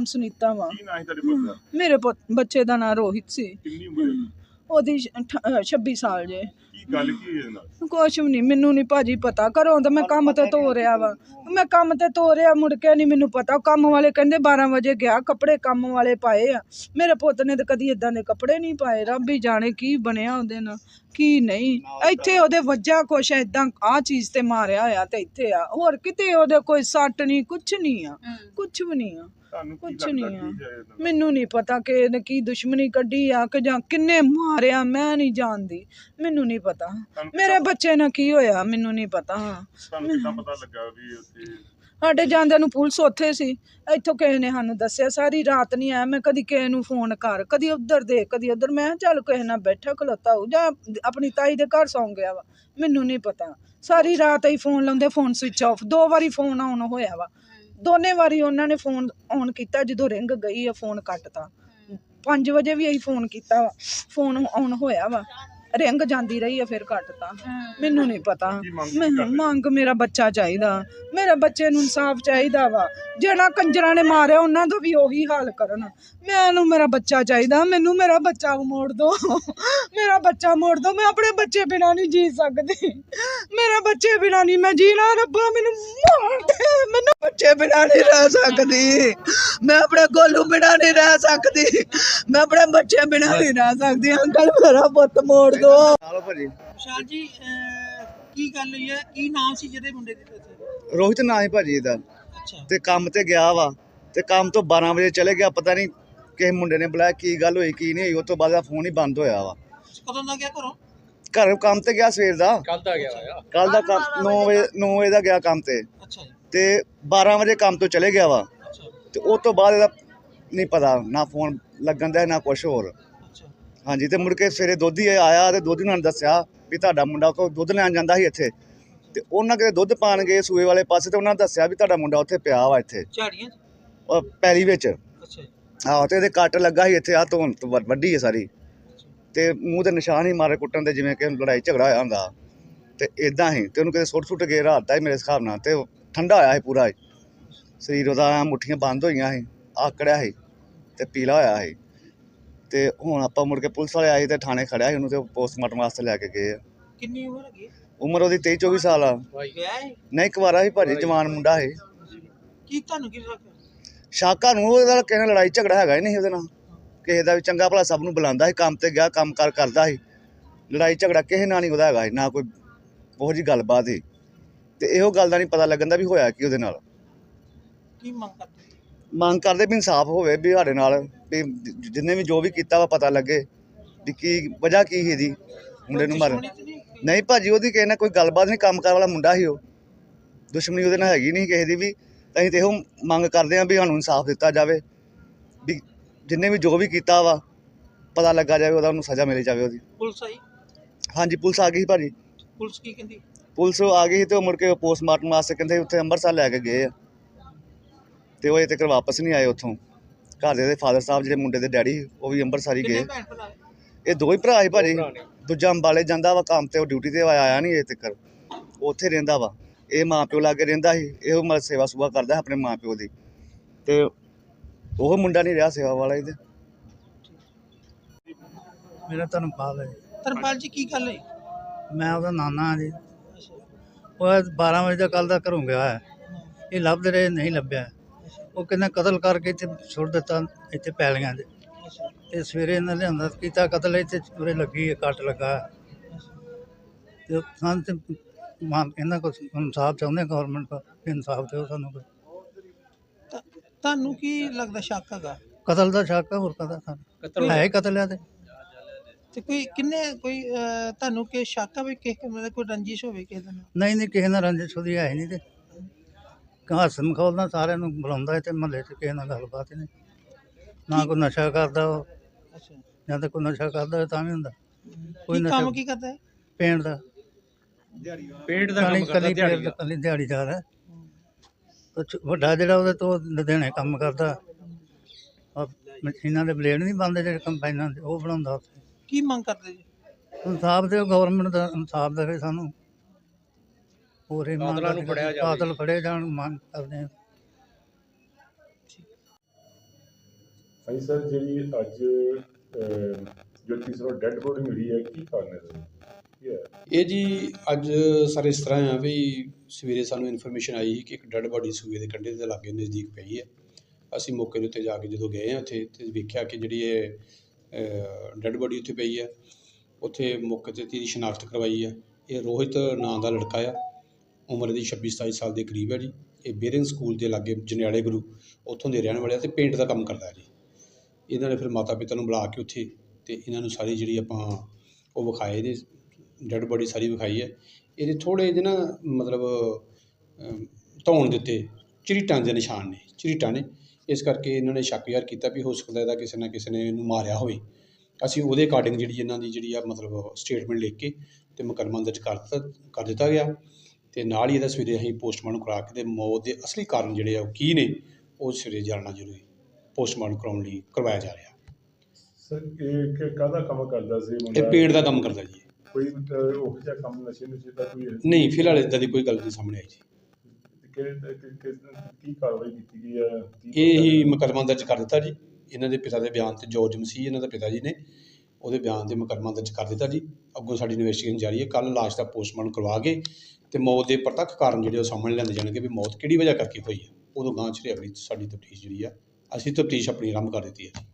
ਨਾਮ ਸੁਨੀਤਾ ਵਾ। ਕੀ ਨਾਂ ਸੀ ਤੁਹਾਡੇ ਪੁੱਤ ਦਾ? ਮੇਰੇ ਪੁੱਤ ਬੱਚੇ ਦਾ ਨਾਂ ਰੋਹਿਤ ਸੀ। ਕਿੰਨੀ ਉਮਰ ਹੈ? ਉਹਦੀ? ਛ- ਅਠ- ਅਹ 26 ਸਾਲ ਜੇ। ਕੀ ਗੱਲ ਕੀ ਹੋਈ ਇਹਦੇ ਨਾਲ? ਕੁਛ ਵੀ ਨਹੀਂ ਮੈਨੂੰ ਨਹੀਂ ਭਾਜੀ ਪਤਾ। ਘਰੋਂ ਤਾਂ ਮੈਂ ਕੰਮ ਤੇ ਧੋ ਰਿਹਾ ਵਾ। ਮੈਂ ਕੰਮ ਤੇ ਧੋ ਰਿਹਾ ਮੁੜ ਕੇ ਨਹੀਂ ਮੈਨੂੰ ਪਤਾ। ਕੰਮ ਵਾਲੇ ਕਹਿੰਦੇ 12 ਵਜੇ ਗਿਆ ਕੱਪੜੇ ਕੰਮ ਵਾਲੇ ਪਾਏ ਆ। ਮੇਰੇ ਪੁੱਤ ਨੇ ਤਾਂ ਕਦੀ ਇਦਾਂ ਦੇ ਕੱਪੜੇ ਨਹੀਂ ਪਾਏ। ਰੱਬ ਹੀ ਜਾਣੇ ਕੀ ਬਣਿਆ ਉਹਦੇ ਨਾਲ ਕੀ ਨਹੀਂ। ਇੱਥੇ ਉਹਦੇ ਵੱਜਾ ਕੁਛ ਇਦਾਂ ਆ ਚੀਜ਼ ਤੇ ਮਾਰਿਆ ਹੋਇਆ ਤੇ ਇੱਥੇ ਆ। ਹੋਰ ਕਿਤੇ ਉਹਦੇ ਕੋਈ ਸੱਟ ਨਹੀਂ ਕੁਛ ਨਹੀਂ ਆ। ਕੁਛ ਵੀ ਨਹੀਂ ਆ। ਤੁਹਾਨੂੰ ਕੀ ਕੁਛ ਲੱਗਦਾ ਨਹੀਂ ਆ। ਕੀ ਹੈ ਇਹਦੇ ਨਾਲ? ਮੈਨੂੰ ਨਹੀਂ ਪਤਾ ਕਿ ਇਹਨੇ ਕੀ ਦੁਸ਼ਮਣੀ ਕੱਢੀ ਆ ਕਿ ਜਾਂ ਕਿੰਨੇ ਮਾਰਿਆ ਮੈਂ ਨਹੀਂ ਜਾਣਦੀ। ਮੈਨੂੰ ਨਹੀਂ ਪਤਾ। ਮੇਰੇ ਬੱਚੇ ਨਾਲ ਕੀ ਹੋਇਆ ਮੈਨੂੰ ਨਹੀਂ ਪਤਾ। ਤੁਹਾਨੂੰ ਕਿੱਦਾਂ ਪਤਾ ਲੱਗਾ ਵੀ ਉੱਥੇ? ਸਾਡੇ ਜਾਂਦਿਆਂ ਨੂੰ ਪੁਲਿਸ ਉੱਥੇ ਸੀ। ਇੱਥੋਂ ਕਿਸੇ ਨੇ ਸਾਨੂੰ ਦੱਸਿਆ ਸਾਰੀ ਰਾਤ ਨਹੀਂ ਆਇਆ ਮੈਂ ਕਦੀ ਕਿਸੇ ਨੂੰ ਫੋਨ ਕਰ ਕਦੀ ਉੱਧਰ ਦੇ ਕਦੀ ਉੱਧਰ। ਮੈਂ ਕਿਹਾ ਚੱਲ ਕਿਸੇ ਨਾਲ ਬੈਠਾ ਖਲੋਤਾ ਹੋ ਜਾਂ ਆਪਣੀ ਤਾਈ ਦੇ ਘਰ ਸੌਂ ਗਿਆ ਵਾ। ਮੈਨੂੰ ਨਹੀਂ ਪਤਾ। ਸਾਰੀ ਰਾਤ ਹੀ ਫੋਨ ਲਾਉਂਦੇ ਫੋਨ ਸਵਿਚ ਆਫ ਦੋ ਵਾਰੀ ਫੋਨ ਆਨ ਹੋਇਆ ਵਾ। ਦੋਨੇ ਵਾਰੀ ਉਹਨਾਂ ਨੇ ਫੋਨ ਆਨ ਕੀਤਾ ਜਦੋਂ ਰਿੰਗ ਗਈ ਆ ਫੋਨ ਕੱਟਤਾ। 5 ਵਜੇ ਵੀ ਅਸੀਂ ਫੋਨ ਕੀਤਾ ਵਾ। ਫੋਨ ਆਨ ਹੋਇਆ ਵਾ। ਰਿੰਗ ਜਾਂਦੀ ਰਹੀ ਆ ਫਿਰ ਕੱਟਤਾ ਮੈਨੂੰ ਨਹੀਂ ਪਤਾ। ਮੈਂ? ਮੰਗ ਮੇਰਾ ਬੱਚਾ ਚਾਹੀਦਾ। ਮੇਰੇ ਬੱਚੇ ਨੂੰ ਇਨਸਾਫ ਚਾਹੀਦਾ ਵਾ। ਜਿਹੜਾ ਕੰਜਰਾਂ ਨੇ ਮਾਰਿਆ ਉਹਨਾਂ ਦਾ ਵੀ ਉਹੀ ਹਾਲ ਕਰਨ। ਮੈਨੂੰ ਮੇਰਾ ਬੱਚਾ ਚਾਹੀਦਾ। ਮੈਨੂੰ ਮੇਰਾ ਬੱਚਾ ਮੋੜ ਦੋ। ਮੇਰਾ ਬੱਚਾ ਮੋੜ ਦੋ। ਮੈਂ ਆਪਣੇ ਬੱਚੇ ਬਿਨਾਂ ਨਹੀਂ ਜੀ ਸਕਦੀ। ਮੇਰੇ ਬੱਚੇ ਬਿਨਾਂ ਨਹੀਂ ਮੈਂ ਜੀਣਾ। ਰੱਬਾ ਮੈਨੂੰ ਮਾਰ ਦੇ। ਮੈਨੂੰ ਬੱਚੇ ਬਿਨਾਂ ਨਹੀਂ ਰਹਿ ਸਕਦੀ। ਮੈਂ ਆਪਣੇ ਗੋਲੂ ਬਿਨਾਂ ਨਹੀਂ ਰਹਿ ਸਕਦੀ। ਮੈਂ ਆਪਣੇ ਬੱਚੇ ਬਿਨਾਂ ਨਹੀਂ ਰਹਿ ਸਕਦੀ। ਅੰਕਲ ਮੇਰਾ ਪੁੱਤ ਮੋੜ ਦੋ। ਨਾਲੋ ਭਾਜੀ। ਵਿਸ਼ਾਲ ਜੀ ਅਹ, ਕੀ ਗੱਲ ਹੋਈ ਹੈ? ਕੀ ਨਾਮ ਸੀ ਜਿਹਦੇ ਮੁੰਡੇ ਦੀ ਤੁਸੀਂ ਰੋਹਿਤ ਨਾਂ ਹੈ ਭਾਜੀ ਇਹਦਾ। ਅੱਛਾ। ਤੇ ਕੰਮ ਤੇ ਗਿਆ ਵਾ। ਤੇ ਕੰਮ ਤੋਂ 12 ਵਜੇ ਚਲੇ ਗਿਆ। ਪਤਾ ਨਹੀਂ ਕਿਸੇ ਮੁੰਡੇ ਨੇ ਬੁਲਾਇਆ ਕੀ ਗੱਲ ਹੋਈ ਕੀ ਨਹੀਂ ਹੋਈ। ਉਸ ਤੋਂ ਬਾਅਦ ਦਾ ਫੋਨ ਹੀ ਬੰਦ ਹੋਇਆ ਵਾ। ਕਦੋਂ ਦਾ ਗਿਆ ਘਰੋਂ? ਘਰ ਕੰਮ ਤੇ ਗਿਆ ਸਵੇਰ ਦਾ। ਕੱਲ ਦਾ ਗਿਆ ਹੋਇਆ। ਕੱਲ ਦਾ 9 ਵਜੇ 9 ਵਜੇ ਦਾ ਗਿਆ ਕੰਮ ਤੇ। ਅੱਛਾ ਜੀ। ਤੇ 12 ਵਜੇ ਕੰਮ ਤੋਂ ਚਲੇ ਗਿਆ ਵਾ। ਅੱਛਾ। ਤੇ ਉਸ ਤੋਂ ਬਾਅਦ ਇਹਦਾ ਨਹੀਂ ਪਤਾ ਨਾ ਫੋਨ ਲੱਗਣ ਦਾ ਨਾ ਕੁਛ ਹੋਰ। ਹਾਂਜੀ ਤੇ ਮੁੜ ਕੇ ਸਵੇਰੇ ਦੋਧੀ ਆਇਆ ਤੇ ਦੋਧੀ ਨੇ ਦੱਸਿਆ ਵੀ ਤੁਹਾਡਾ ਮੁੰਡਾ ਕੋ ਦੁੱਧ ਲੈਣ ਜਾਂਦਾ ਸੀ ਇੱਥੇ। ਤੇ ਉਹਨਾਂ ਕਿਤੇ ਦੁੱਧ ਪਾਣ ਗਏ ਸੂਏ ਵਾਲੇ ਪਾਸੇ ਤੇ ਉਹਨਾਂ ਨੇ ਦੱਸਿਆ ਵੀ ਤੁਹਾਡਾ ਮੁੰਡਾ ਉੱਥੇ ਪਿਆ ਵਾ ਇੱਥੇ। ਝਾੜੀਆਂ 'ਚ? ਉਹ ਪੈਲੀ ਵਿੱਚ। ਅੱਛਾ ਜੀ। ਆਹੋ ਤੇ ਇਹਦੇ ਕੱਟ ਲੱਗਾ ਸੀ ਇੱਥੇ ਆ ਧੋਣ ਤੋਂ ਵੱ- ਵੱਡੀ ਹੈ ਸਾਰੀ। ਤੇ ਮੂੰਹ ਤੇ ਨਿਸ਼ਾਨ ਹੀ ਮਾਰੇ ਕੁੱਟਣ ਦੇ ਜਿਵੇਂ ਕਿ ਲੜਾਈ ਝਗੜਾ ਹੋਇਆ ਹੁੰਦਾ। ਤੇ ਇਦਾਂ ਹੀ ਤੇ ਉਹਨੂੰ ਕਿਤੇ ਸੁੱਟ ਸੁੱਟ ਕੇ ਰਾਤ ਦਾ ਹੀ ਮੇਰੇ ਹਿਸਾਬ ਨਾਲ ਤੇ ਉਹ ਠੰਡਾ ਹੋਇਆ ਸੀ ਪੂਰਾ ਹੀ। ਸਰੀਰ ਉਹਦਾ ਐਂ ਮੁੱਠੀਆਂ ਬੰਦ ਹੋਈਆਂ ਸੀ ਆਕੜਿਆ ਸੀ ਤੇ ਪੀਲਾ ਹੋਇਆ ਸੀ। ਤੇ ਹੁਣ ਆਪਾਂ ਮੁੜ ਕੇ ਪੁਲਿਸ ਵਾਲੇ ਆਏ ਤੇ ਥਾਣੇ ਖੜਿਆ ਸੀ ਉਹਨੂੰ ਤੇ ਪੋਸਟਮਾਰਟਮ ਵਾਸਤੇ ਲੈ ਕੇ ਗਏ ਆ। ਕਿੰਨੀ ਉਮਰ ਹੈਗੀ? ਹੈ? ਉਮਰ ਉਹਦੀ 23 24 ਸਾਲ ਆ। ਵਿਆਹ ਹੈ? ਨਹੀਂ ਕੁਵਾਰਾ ਸੀ ਭਾਜੀ ਜਵਾਨ ਮੁੰਡਾ ਸੀ। ਕੀ ਤੁਹਾਨੂੰ ਕੀ ਲੱਗਦਾ ਸ਼ਾਕਾ ਨੂੰ ਉਹਦੇ ਨਾਲ ਕਿਸੇ ਨਾਲ ਲੜਾਈ ਝਗੜਾ ਹੈਗਾ ਹੀ ਨਹੀਂ ਉਹਦੇ ਨਾਲ। ਕਿਸੇ ਦਾ ਵੀ ਚੰਗਾ ਭਲਾ ਸਭ ਨੂੰ ਬੁਲਾਉਂਦਾ ਸੀ ਕੰਮ ਤੇ ਗਿਆ ਕੰਮ ਕਾਰ ਕਰਦਾ ਸੀ। ਲੜਾਈ ਝਗੜਾ ਕਿਸੇ ਨਾਲ ਨਹੀਂ ਉਹਦਾ ਹੈਗਾ ਸੀ ਨਾ ਕੋਈ ਉਹੋ ਜੀ ਗੱਲਬਾਤ ਸੀ। ਤੇ ਇਹੋ ਗੱਲ ਦਾ ਨਹੀਂ ਪਤਾ ਲੱਗਣ ਦਾ ਵੀ ਹੋਇਆ ਕੀ ਉਹਦੇ ਨਾਲ। ਕੀ ਮੰਗ ਕਰਦੇ? ਮੰਗ ਕਰਦੇ ਵੀ ਇਨਸਾਫ ਹੋਵੇ ਵੀ ਸਾਡੇ ਨਾਲ ਵੀ ਜਿੰਨੇ ਵੀ ਜੋ ਵੀ ਕੀਤਾ ਵਾ ਪਤਾ ਲੱਗੇ ਵੀ ਕੀ ਵਜ੍ਹਾ ਕੀ ਸੀ ਇਹਦੀ ਮੁੰਡੇ ਨੂੰ ਮਾਰਨ। ਨਹੀਂ? ਭਾਜੀ ਉਹਦੀ ਕਿਸੇ ਨਾਲ ਕੋਈ ਗੱਲਬਾਤ ਨਹੀਂ ਕੰਮ ਕਾਰ ਵਾਲਾ ਮੁੰਡਾ ਸੀ ਉਹ। ਦੁਸ਼ਮਣੀ ਉਹਦੇ ਨਾਲ ਹੈਗੀ ਨਹੀਂ ਕਿਸੇ ਦੀ ਵੀ। ਅਸੀਂ ਤੇ ਇਹੋ ਮੰਗ ਕਰਦੇ ਹਾਂ ਵੀ ਸਾਨੂੰ ਇਨਸਾਫ ਦਿੱਤਾ ਜਾਵੇ ਵੀ ਜਿੰਨੇ ਵੀ ਜੋ ਵੀ ਕੀਤਾ ਵਾ ਪਤਾ ਲੱਗਾ ਜਾਵੇ ਉਹਦਾ ਉਹਨੂੰ ਸਜ਼ਾ ਮਿਲੀ ਜਾਵੇ ਉਹਦੀ। ਪੁਲਿਸ ਆਈ? ਹਾਂਜੀ ਪੁਲਿਸ ਆ ਗਈ ਸੀ ਭਾਜੀ। ਪੁਲਿਸ ਕੀ ਕਹਿੰਦੀ? ਪੁਲਿਸ ਆ ਗਈ ਸੀ ਤੇ ਉਹ ਮੁੜ ਕੇ ਪੋਸਟਮਾਰਟਮ ਵਾਸਤੇ ਕਹਿੰਦੇ ਉੱਥੇ ਅੰਮ੍ਰਿਤਸਰ ਲੈ ਕੇ ਗਏ ਆ। ਤੇ ਉਹ ਅਜੇ ਤੱਕ ਵਾਪਸ ਨਹੀਂ ਆਏ ਉੱਥੋਂ। ਘਰ ਦੇ ਫਾਦਰ ਸਾਹਿਬ ਜਿਹੜੇ ਮੁੰਡੇ ਦੇ ਡੈਡੀ ਉਹ ਵੀ ਅੰਮ੍ਰਿਤਸਰ ਹੀ ਗਏ ਹੈ? ਇਹ ਦੋ ਹੀ ਭਰਾ ਸੀ ਭਾਜੀ। ਦੂਜਾ ਅੰਬਾਲੇ ਜਾਂਦਾ ਵਾ ਕੰਮ ਤੇ ਉਹ ਡਿਊਟੀ ਤੇ ਆਇਆ ਨਹੀਂ ਅਜੇ ਤੱਕ। ਉੱਥੇ ਰਹਿੰਦਾ ਵਾ। ਇਹ ਮਾਂ ਪਿਓ ਲਾਗੇ ਰਹਿੰਦਾ ਸੀ। ਇਹੋ ਮਤਲਬ ਸੇਵਾ ਸੁਭਾ ਕਰਦਾ ਆਪਣੇ ਮਾਂ ਪਿਓ ਦੀ। ਤੇ ਉਹ ਮੁੰਡਾ ਨਹੀਂ ਰਿਹਾ ਸੇਵਾ ਵਾਲਾ ਇਹਦੇ। ਮੇਰਾ ਧਰਮਪਾਲ ਹੈ ਧਰਮਪਾਲ ਜੀ ਕੀ ਗੱਲ ਹੈ ਮੈਂ ਉਹਦਾ ਨਾਨਾ ਹਾਂ ਜੀ। ਉਹ 12 ਵਜੇ ਦਾ ਕੱਲ ਦਾ ਘਰੋਂ ਗਿਆ ਹੈ। ਇਹ ਲੱਭਦੇ ਰਹੇ ਨਹੀਂ ਲੱਭਿਆ। ਉਹ ਕਹਿੰਦਾ ਕਤਲ ਕਰਕੇ ਇੱਥੇ ਸੁੱਟ ਦਿੱਤਾ ਇੱਥੇ ਪੈਲੀਆਂ 'ਚ ਤੇ ਸਵੇਰੇ ਇਹਨਾਂ ਲਿਆਂਦਾ ਕੀਤਾ ਕਤਲ ਇੱਥੇ ਉਰੇ ਲੱਗੀ ਹੈ ਕੱਟ ਲੱਗਾ। ਤੇ ਸਾਨੂੰ ਤੇ ਮਾਂ ਇਹਨਾਂ ਕੋਲ ਇਨਸਾਫ ਚਾਹੁੰਦੇ ਗਵਰਨਮੈਂਟ ਕੋਲ ਇਨਸਾਫ ਦਿਓ ਸਾਨੂੰ ਕੋਈ। ਤੁਹਾਨੂੰ ਕੀ ਲੱਗਦਾ ਸ਼ੱਕ ਹੈਗਾ? ਕਤਲ ਦਾ ਸ਼ੱਕ ਹੈ ਹੋਰ ਕਦਾ ਸਾਨੂੰ? ਹੈ ਕਤਲ ਹੈ ਤੇ ਤੇ ਕੋਈ ਕਿੰਨੇ ਕੋਈ ਤੁਹਾਨੂੰ ਕਿ ਸ਼ੱਕ ਹੈ ਵੀ ਕਿਸੇ ਮਤਲਬ ਕੋਈ ਰੰਜਿਸ਼ ਹੋਵੇ ਕਿਸੇ ਦੇ ਨਾਲ? ਨਹੀਂ ਨਹੀਂ ਕਿਸੇ ਨਾਲ ਰੰਜਿਸ਼ ਉਹਦੀ ਹੈ ਹੀ ਨਹੀਂ ਤੇ। ਹਸਨ ਖੋਲਦਾ ਸਾਰਿਆਂ ਨੂੰ ਬੁਲਾਉਂਦਾ ਤੇ ਮਹੱਲੇ 'ਚ ਕਿਸੇ ਨਾਲ ਗੱਲਬਾਤ ਹੀ ਨਹੀਂ। ਨਾ ਕੋਈ ਨਸ਼ਾ ਕਰਦਾ ਉਹ ਅੱਛਾ। ਜਾਂ ਤਾਂ ਕੋਈ ਨਸ਼ਾ ਕਰਦਾ ਹੋਵੇ ਤਾਂ ਵੀ ਹੁੰਦਾ। ਕੋਈ ਕੀ ਨਸ਼ਾ ਕੰਮ ਕੀ ਕਰਦਾ ਹੈ ਪੇਂਟ ਦਾ। ਪੇਂਟ ਦਾ ਕੰਮ ਕਰਦਾ ਕੱਲੀ ਦਿਹਾੜੀ ਕੱਲੀ ਦਿਹਾੜੀਦਾਰ ਹੈ। ਤੇ ਛ- ਵੱਡਾ ਜਿਹੜਾ ਉਹਦੇ ਤੋਂ ਲੁਧਿਆਣੇ ਕੰਮ ਕਰਦਾ। ਆਹ ਮਸ਼ੀਨਾਂ ਦੇ ਬਲੇਡ ਨਹੀਂ ਬੰਦੇ ਜਿਹੜੇ ਕੰਬਾਈਨਾਂ ਦੇ ਉਹ ਬਣਾਉਂਦਾ ਉੱਥੇ। ਕੀ ਮੰਗ ਕਰਦੇ ਜੀ? ਇਨਸਾਫ ਦਿਓ ਗਵਰਨਮੈਂਟ ਦਾ ਇਨਸਾਫ ਦੇਵੇ ਸਾਨੂੰ। ਹੋਰ ਇਹ ਮੰਗ ਕਾਤਲਾਂ ਨੂੰ ਕਰਦੇ- ਫੜਿਆ ਜਾਵੇ। ਕਾਤਲ ਫੜੇ ਜਾਣ ਮੰਗ ਕਰਦੇ ਹਾਂ। ਹਾਂਜੀ ਸਰ ਜਿਹੜੀ ਅੱਜ ਅਹ, ਜੋ ਤੀਸਰਾ ਡੈੱਡ ਬੋਡੀ ਮਿਲੀ ਹੈ ਕੀ ਕਾਰਨ ਹੈ ਸਰ? ਕੀ ਹੈ? ਇਹ ਜੀ ਅੱਜ ਸਰ ਇਸ ਤਰ੍ਹਾਂ ਆ ਵੀ ਸਵੇਰੇ ਸਾਨੂੰ ਇਨਫੋਰਮੇਸ਼ਨ ਆਈ ਸੀ ਕਿ ਇੱਕ ਡੈੱਡ ਬਾਡੀ ਸੂਏ ਦੇ ਕੰਢੇ ਦੇ ਲਾਗੇ ਨਜ਼ਦੀਕ ਪਈ ਹੈ। ਅਸੀਂ ਮੌਕੇ ਦੇ ਉੱਤੇ ਜਾ ਕੇ ਜਦੋਂ ਗਏ ਆ ਉੱਥੇ ਤੇ ਵੇਖਿਆ ਕਿ ਜਿਹੜੀ ਇਹ ਡੈੱਡ ਬਾਡੀ ਉੱਥੇ ਪਈ ਹੈ। ਉੱਥੇ ਮੌਕੇ ਤੇ ਦੀ ਸ਼ਨਾਖਤ ਕਰਵਾਈ ਹੈ। ਇਹ ਰੋਹਿਤ ਨਾਂ ਦਾ ਲੜਕਾ ਆ। ਉਮਰ ਦੀ 26 27 ਸਾਲ ਦੇ ਕਰੀਬ ਹੈ ਜੀ। ਇਹ ਬੇਰਿੰਗ ਸਕੂਲ ਦੇ ਲਾਗੇ ਜਨਿਆਲੇ ਗੁਰੂ ਉੱਥੋਂ ਦੇ ਰਹਿਣ ਵਾਲੇ ਆ ਤੇ ਪੇਂਟ ਦਾ ਕੰਮ ਕਰਦਾ ਜੀ। ਇਹਨਾਂ ਨੇ ਫਿਰ ਮਾਤਾ ਪਿਤਾ ਨੂੰ ਬੁਲਾ ਕੇ ਉੱਥੇ ਤੇ ਇਹਨਾਂ ਨੂੰ ਸਾਰੀ ਜਿਹੜੀ ਆਪਾਂ ਉਹ ਵਿਖਾਏ ਨੇ ਡੈਡ ਬੋਡੀ ਸਾਰੀ ਵਿਖਾਈ ਹੈ। ਇਹਦੇ ਥੋੜੇ ਜਿਹੇ ਨਾ ਮਤਲਬ ਧੌਣ ਦੇ ਉੱਤੇ ਝਰੀਟਾਂ ਦੇ ਨਿਸ਼ਾਨ ਨੇ, ਝਰੀਟਾਂ ਨੇ। ਇਸ ਕਰਕੇ ਇਹਨਾਂ ਨੇ ਸ਼ੱਕ ਯਾਰ ਕੀਤਾ ਵੀ ਹੋ ਸਕਦਾ ਇਹਦਾ ਕਿਸੇ ਨਾ ਕਿਸੇ ਨੇ ਇਹਨੂੰ ਮਾਰਿਆ ਹੋਵੇ। ਅਸੀਂ ਉਹਦੇ ਅਕਾਰਡਿੰਗ ਜਿਹੜੀ ਇਹਨਾਂ ਦੀ ਜਿਹੜੀ ਆ ਮਤਲਬ ਸਟੇਟਮੈਂਟ ਲਿਖ ਕੇ ਤੇ ਮੁਕੱਦਮਾ ਦਰਜ ਕਰ ਦਿੱਤਾ ਕਰ ਦਿੱਤਾ ਗਿਆ। ਤੇ ਨਾਲ ਹੀ ਇਹਦਾ ਸਵੇਰੇ ਅਸੀਂ ਪੋਸਟਮਾਰਟਮ ਕਰਾ ਕੇ ਤੇ ਮੌਤ ਦੇ ਅਸਲੀ ਕਾਰਨ ਜਿਹੜੇ ਆ ਉਹ ਕੀ ਨੇ ਉਹ ਸਵੇਰੇ ਜਾਣਨਾ ਜ਼ਰੂਰੀ ਪੋਸਟਮਾਰਟਮ ਕਰਾਉਣ ਲਈ ਕਰਵਾਇਆ ਜਾ ਰਿਹਾ। ਸਰ ਇਹ ਕਿ ਕਾਹਦਾ ਕੰਮ ਕਰਦਾ ਸੀ ਇਹ ਪੇੜ ਦਾ ਕੰਮ ਕਰਦਾ ਜੀ। ਕੋਈ ਉਹ ਜਿਹਾ ਕੰਮ ਨਸ਼ੇ ਨੁਸ਼ੇ ਦਾ ਕੋਈ ਹੈ? ਨਹੀਂ ਫਿਲਹਾਲ ਇਦਾਂ ਦੀ ਕੋਈ ਗੱਲ ਨਹੀਂ ਸਾਹਮਣੇ ਆਈ ਜੀ। ਕਿ- ਕਿ- ਕੀ ਕਾਰਵਾਈ ਕੀਤੀ ਗਈ ਹੈ? ਇਹ ਹੀ ਮੁਕੱਦਮਾ ਦਰਜ ਕਰ ਦਿੱਤਾ ਜੀ। ਇਹਨਾਂ ਦੇ ਪਿਤਾ ਦੇ ਬਿਆਨ ਤੇ ਜੋਰਜ ਮਸੀਹ ਇਹਨਾਂ ਦਾ ਪਿਤਾ ਜੀ ਨੇ। ਉਹਦੇ ਬਿਆਨ ਤੇ ਮੁਕੱਦਮਾ ਦਰਜ ਕਰ ਦਿੱਤਾ ਜੀ। ਅੱਗੋਂ ਸਾਡੀ ਇਨਵੈਸਟੀਗੇਸ਼ਨ ਜਾਰੀ ਹੈ। ਕੱਲ ਲਾਸ਼ ਦਾ ਪੋਸਟਮਾਰਟਮ ਕਰਵਾ ਕੇ ਤੇ ਮੌਤ ਦੇ ਪ੍ਰਤੱਖ ਕਾਰਨ ਜਿਹੜੇ ਉਹ ਸਾਹਮਣੇ ਲਿਆਂਦੇ ਜਾਣਗੇ ਵੀ ਮੌਤ ਕਿਹੜੀ ਵਜ੍ਹਾ ਕਰਕੇ ਹੋਈ ਹੈ। ਉਦੋਂ ਗਾਂਹ ਚ ਅਗਲੀ ਸਾਡੀ ਤਫਤੀਸ਼ ਜਿਹੜੀ ਆ, ਅਸੀਂ ਤਫਤੀਸ਼ ਆਪਣੀ ਆਰੰਭ ਕਰ ਦਿੱਤੀ ਹੈ